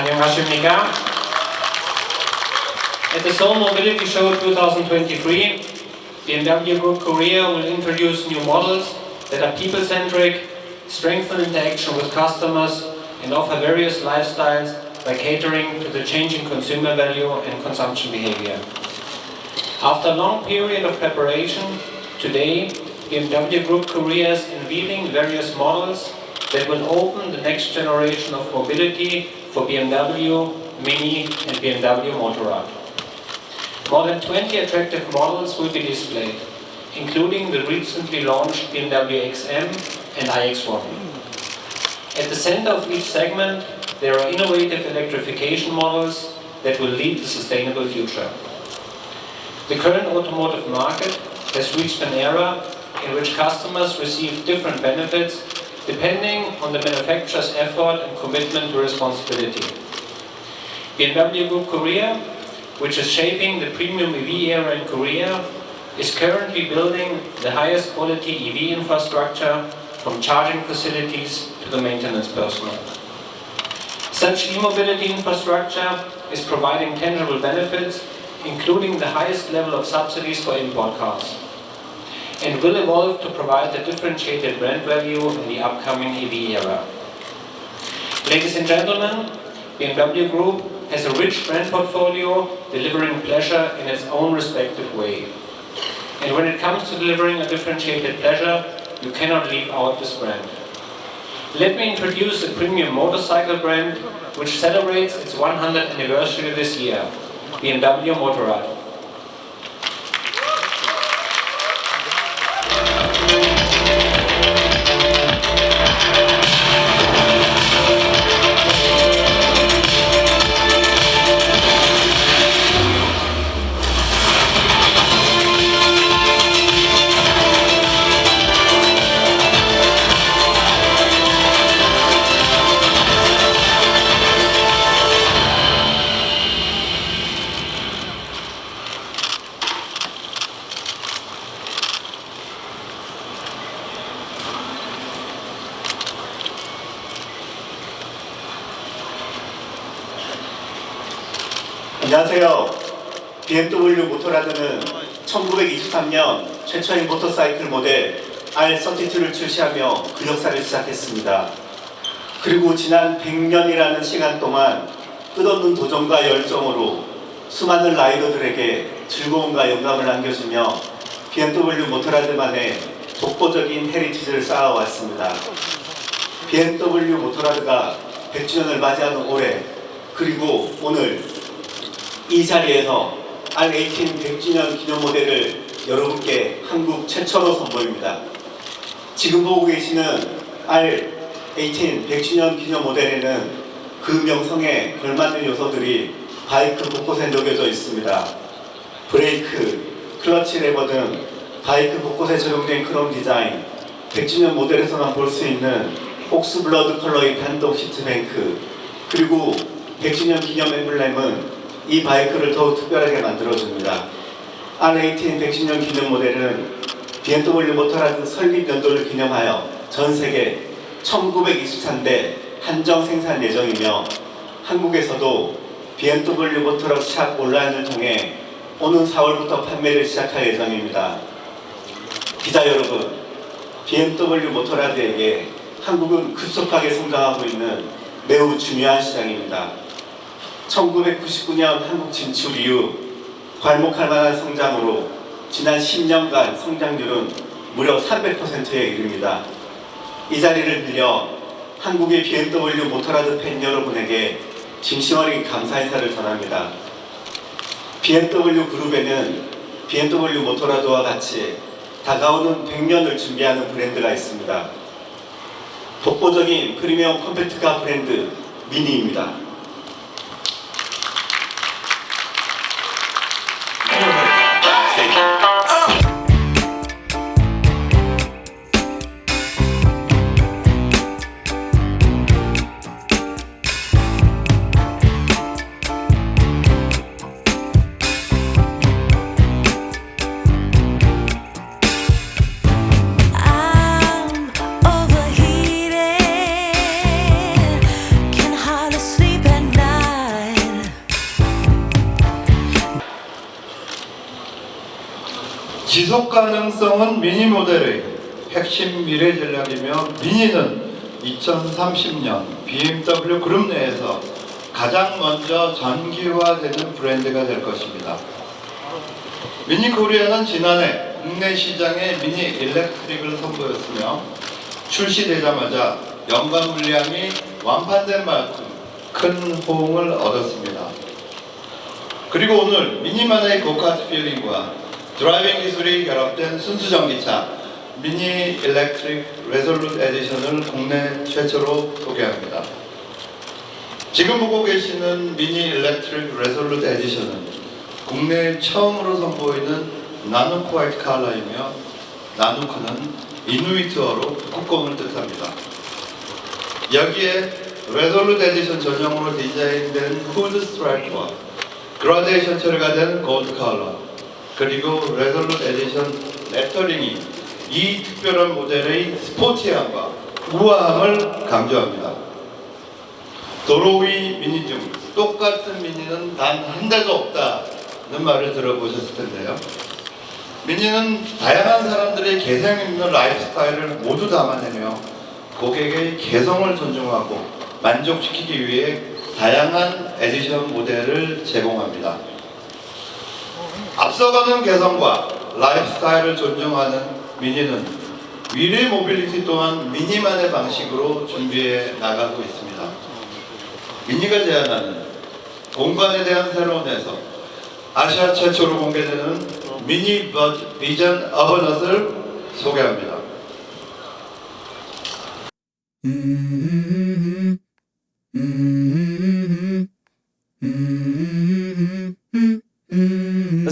안녕하십니까? At the Seoul Mobility Show 2023, BMW Group Korea will introduce new models that are people-centric, strengthen interaction with customers, and offer various lifestyles by catering to the changing consumer value and consumption behavior. After a long period of preparation, today BMW Group Korea is unveiling various models that will open the next generation of mobility for BMW, Mini and BMW Motorrad. More than 20 attractive models will be displayed, including the recently launched BMW XM and iX1. At the center of each segment, there are innovative electrification models that will lead the sustainable future. The current automotive market has reached an era in which customers receive different benefits depending on the manufacturer's effort and commitment to responsibility. BMW Group Korea, which is shaping the premium EV era in Korea, is currently building the highest quality EV infrastructure from charging facilities to the maintenance personnel. Such e-mobility infrastructure is providing tangible benefits, including the highest level of subsidies for import cars, and will evolve to provide a differentiated brand value in the upcoming EV era. Ladies and gentlemen, BMW Group has a rich brand portfolio delivering pleasure in its own respective way. And when it comes to delivering a differentiated pleasure, you cannot leave out this brand. Let me introduce a premium motorcycle brand which celebrates its 100th anniversary this year, BMW Motorrad. BMW 모토라드는 1923년 최초의 모터사이클 모델 R32를 출시하며 그 역사를 시작했습니다. 그리고 지난 100년이라는 시간 동안 끝없는 도전과 열정으로 수많은 라이더들에게 즐거움과 영감을 안겨주며 BMW 모토라드만의 독보적인 헤리티지를 쌓아왔습니다. BMW 모토라드가 100주년을 맞이하는 올해 그리고 오늘 이 자리에서 R18 100주년 기념 모델을 여러분께 한국 최초로 선보입니다. 지금 보고 계시는 R18 100주년 기념 모델에는 그 명성에 걸맞는 요소들이 바이크 곳곳에 녹여져 있습니다. 브레이크, 클러치 레버 등 바이크 곳곳에 적용된 크롬 디자인, 100주년 모델에서만 볼 수 있는 옥스 블러드 컬러의 단독 시트뱅크, 그리고 100주년 기념 엠블렘은 이 바이크를 더욱 특별하게 만들어줍니다. R18 110년 기념 모델은 BMW 모터라드 설립 연도를 기념하여 전 세계 1923대 한정 생산 예정이며 한국에서도 BMW 모터라드 샵 온라인을 통해 오는 4월부터 판매를 시작할 예정입니다. 기자 여러분, BMW 모터라드에게 한국은 급속하게 성장하고 있는 매우 중요한 시장입니다. 1999년 한국 진출 이후 괄목할 만한 성장으로 지난 10년간 성장률은 무려 300%에 이릅니다. 이 자리를 빌려 한국의 BMW 모터라드 팬 여러분에게 진심 어린 감사 인사를 전합니다. BMW 그룹에는 BMW 모터라드와 같이 다가오는 100년을 준비하는 브랜드가 있습니다. 독보적인 프리미엄 컴팩트카 브랜드 미니입니다. 지속 가능성은 미니 모델의 핵심 미래 전략이며 미니는 2030년 BMW 그룹 내에서 가장 먼저 전기화되는 브랜드가 될 것입니다. 미니 코리아는 지난해 국내 시장에 미니 일렉트릭을 선보였으며 출시되자마자 연간 물량이 완판된 만큼 큰 호응을 얻었습니다. 그리고 오늘 미니만의 고카트 필링과 드라이빙 기술이 결합된 순수 전기차 미니 일렉트릭 레솔루트 에디션을 국내 최초로 소개합니다. 지금 보고 계시는 미니 일렉트릭 레솔루트 에디션은 국내 처음으로 선보이는 화이트 컬러이며 나누크는 이누이트어로 북극곰을 뜻합니다. 여기에 레솔루트 에디션 전용으로 디자인된 후드 스트라이프와 그라데이션 처리가 된 골드 컬러 그리고 레솔루트 에디션 레터링이 이 특별한 모델의 스포티함과 우아함을 강조합니다. 도로 위 미니 중 똑같은 미니는 단 한 대도 없다는 말을 들어보셨을 텐데요. 미니는 다양한 사람들의 개성 있는 라이프 스타일을 모두 담아내며 고객의 개성을 존중하고 만족시키기 위해 다양한 에디션 모델을 제공합니다. 앞서가는 개성과 라이프 스타일을 존중하는 미니는 미래 모빌리티 또한 미니만의 방식으로 준비해 나가고 있습니다. 미니가 제안하는 공간에 대한 새로운 해석 아시아 최초로 공개되는 미니 비전 어버넛을 소개합니다. Let's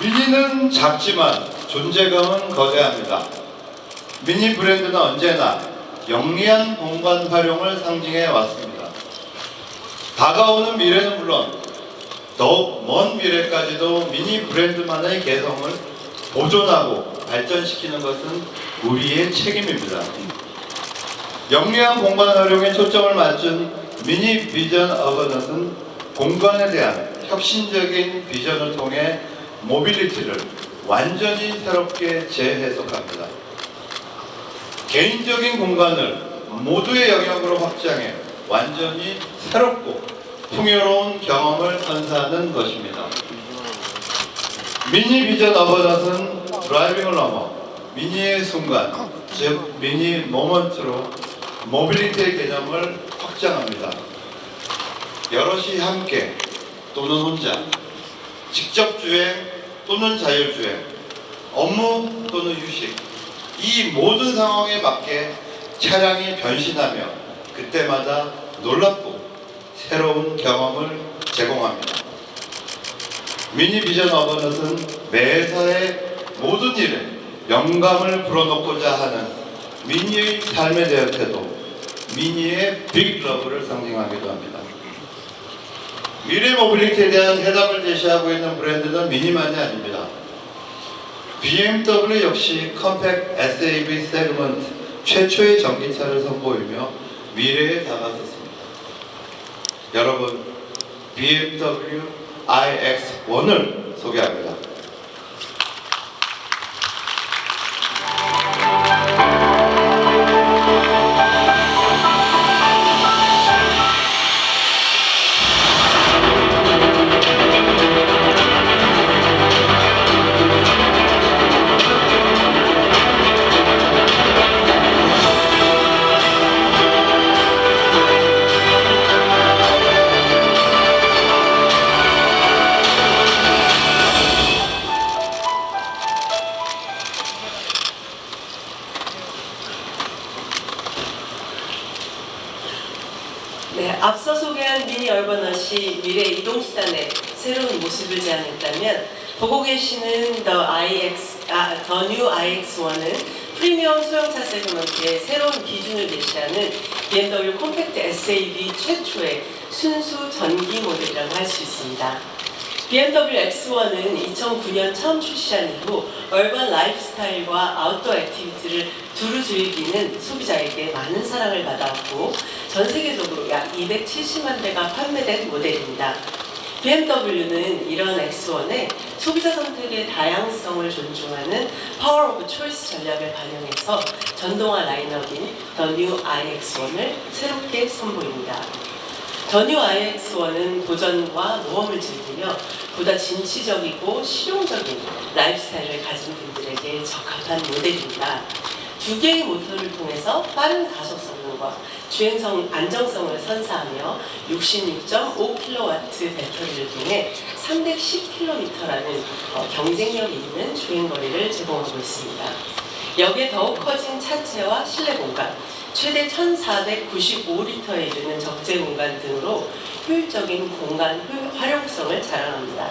미니는 작지만 존재감은 거대합니다. 미니 브랜드는 언제나 영리한 공간 활용을 상징해 왔습니다. 다가오는 미래는 물론 더욱 먼 미래까지도 미니 브랜드만의 개성을 보존하고 발전시키는 것은 우리의 책임입니다. 영리한 공간 활용에 초점을 맞춘 미니 비전 어버넛은 공간에 대한 혁신적인 비전을 통해 모빌리티를 완전히 새롭게 재해석합니다. 개인적인 공간을 모두의 영역으로 확장해 완전히 새롭고 풍요로운 경험을 선사하는 것입니다. 미니 비전 어버넛은 드라이빙을 넘어 미니의 순간, 즉 미니 모먼트로 모빌리티의 개념을 확장합니다. 여럿이 함께 또는 혼자 직접 주행 또는 자율주행, 업무 또는 휴식, 이 모든 상황에 맞게 차량이 변신하며 그때마다 놀랍고 새로운 경험을 제공합니다. 미니 비전 어버넛은 매사의 모든 일에 영감을 불어넣고자 하는 미니의 삶에 대한 태도, 미니의 빅 러브를 상징하기도 합니다. 미래 모빌리티에 대한 해답을 제시하고 있는 브랜드는 미니만이 아닙니다. BMW 역시 컴팩 SAV 세그먼트 최초의 전기차를 선보이며 미래에 다가섰습니다. 여러분, BMW iX1을 소개합니다. 이동수단의 새로운 모습을 제안했다면 보고 계시는 The IX, 아, The New IX1은 프리미엄 소형차 세그먼트의 새로운 기준을 제시하는 BMW 컴팩트 SAV 최초의 순수 전기 모델이라고 할 수 있습니다. BMW X1은 2009년 처음 출시한 이후 얼반 라이프스타일과 아웃도어 액티비티를 두루 즐기는 소비자에게 많은 사랑을 받아왔고 전 세계적으로 약 270만 대가 판매된 모델입니다. BMW는 이런 X1에 소비자 선택의 다양성을 존중하는 파워 오브 초이스 전략을 반영해서 전동화 라인업인 더 뉴 iX1을 새롭게 선보입니다. 더 뉴 iX1은 도전과 모험을 즐기며 보다 진취적이고 실용적인 라이프스타일을 가진 분들에게 적합한 모델입니다. 두 개의 모터를 통해서 빠른 가속 성능과 주행성 안정성을 선사하며 66.5kW 배터리를 통해 310km라는 어, 경쟁력 있는 주행거리를 제공하고 있습니다. 여기에 더욱 커진 차체와 실내 공간, 최대 1,495리터에 이르는 적재 공간 등으로 효율적인 공간 효- 활용성을 자랑합니다.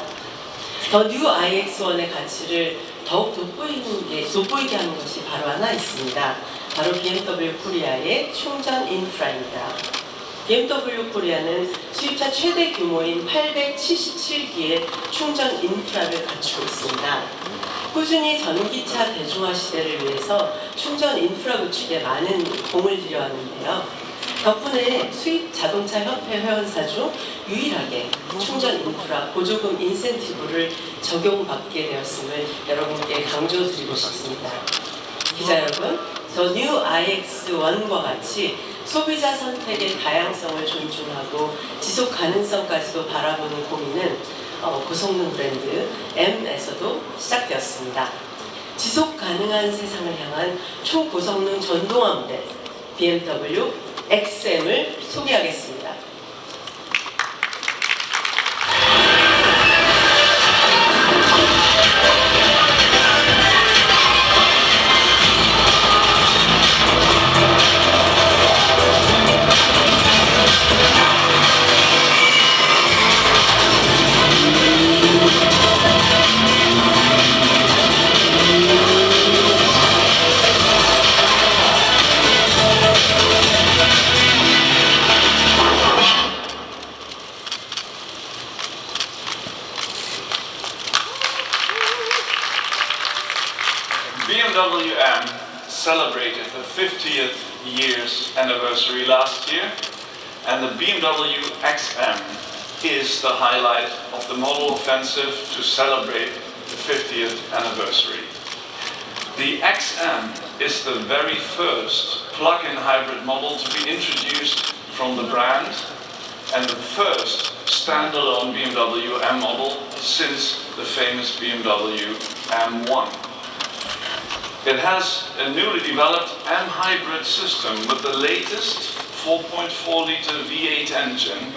더 뉴 iX1의 가치를 더욱 돋보이는 게, 돋보이게 하는 것이 바로 하나 있습니다. 바로 BMW 코리아의 충전 인프라입니다. BMW 코리아는 수입차 최대 규모인 877기의 충전 인프라를 갖추고 있습니다. 꾸준히 전기차 대중화 시대를 위해서 충전 인프라 구축에 많은 공을 들여왔는데요. 덕분에 수입 자동차 협회 회원사 중 유일하게 충전 인프라 보조금 인센티브를 적용받게 되었음을 여러분께 강조드리고 싶습니다. 기자 여러분, 더뉴 iX1과 같이 소비자 선택의 다양성을 존중하고 지속 가능성까지도 바라보는 고민은 어, 고성능 브랜드 M에서도 시작되었습니다. 지속 가능한 세상을 향한 초고성능 전동화 모델 BMW XM을 소개하겠습니다. Last year, and the BMW XM is the highlight of the model offensive to celebrate the 50th anniversary. The XM is the very first plug-in hybrid model to be introduced from the brand and the first standalone BMW M model since the famous BMW M1. It has a newly developed M hybrid system with the latest 4.4 liter V8 engine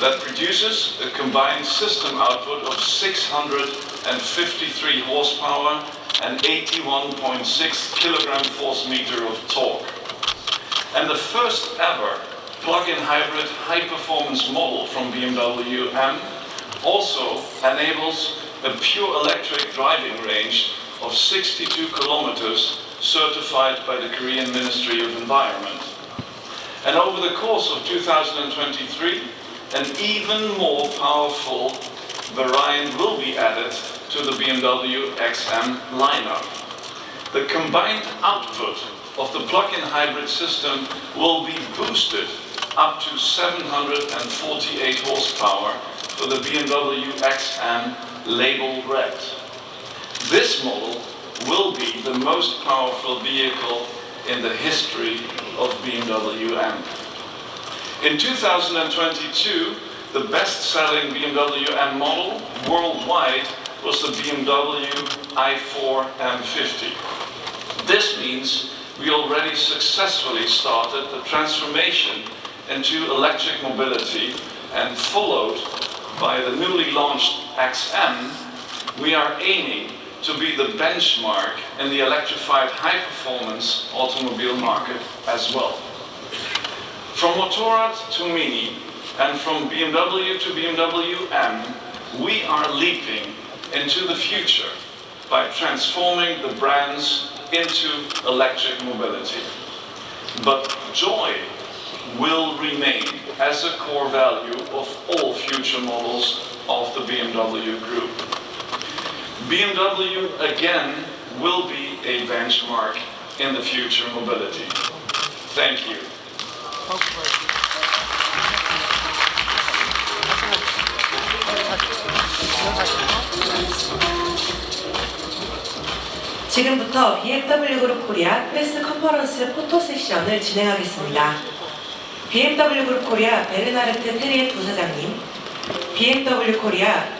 that produces a combined system output of 653 horsepower and 81.6 kilogram force meter of torque. And the first ever plug-in hybrid high-performance model from BMW M also enables a pure electric driving range of 62 kilometers certified by the Korean Ministry of Environment. And over the course of 2023, an even more powerful variant will be added to the BMW XM lineup. The combined output of the plug-in hybrid system will be boosted up to 748 horsepower for the BMW XM label red. This model will be the most powerful vehicle in the history of BMW M. In 2022, the best-selling BMW M model worldwide was the BMW i4 M50. This means we already successfully started the transformation into electric mobility and followed by the newly launched XM, we are aiming to be the benchmark in the electrified high-performance automobile market as well. From Motorrad to Mini and from BMW to BMW M, we are leaping into the future by transforming the brands into electric mobility. But joy will remain as a core value of all future models of the BMW Group. BMW again will be a benchmark in the future mobility. Thank you. 지금부터 BMW 그룹 코리아 프레스 컨퍼런스 포토 세션을 진행하겠습니다. BMW 그룹 코리아 베르나르트 테리에 부사장님, BMW 코리아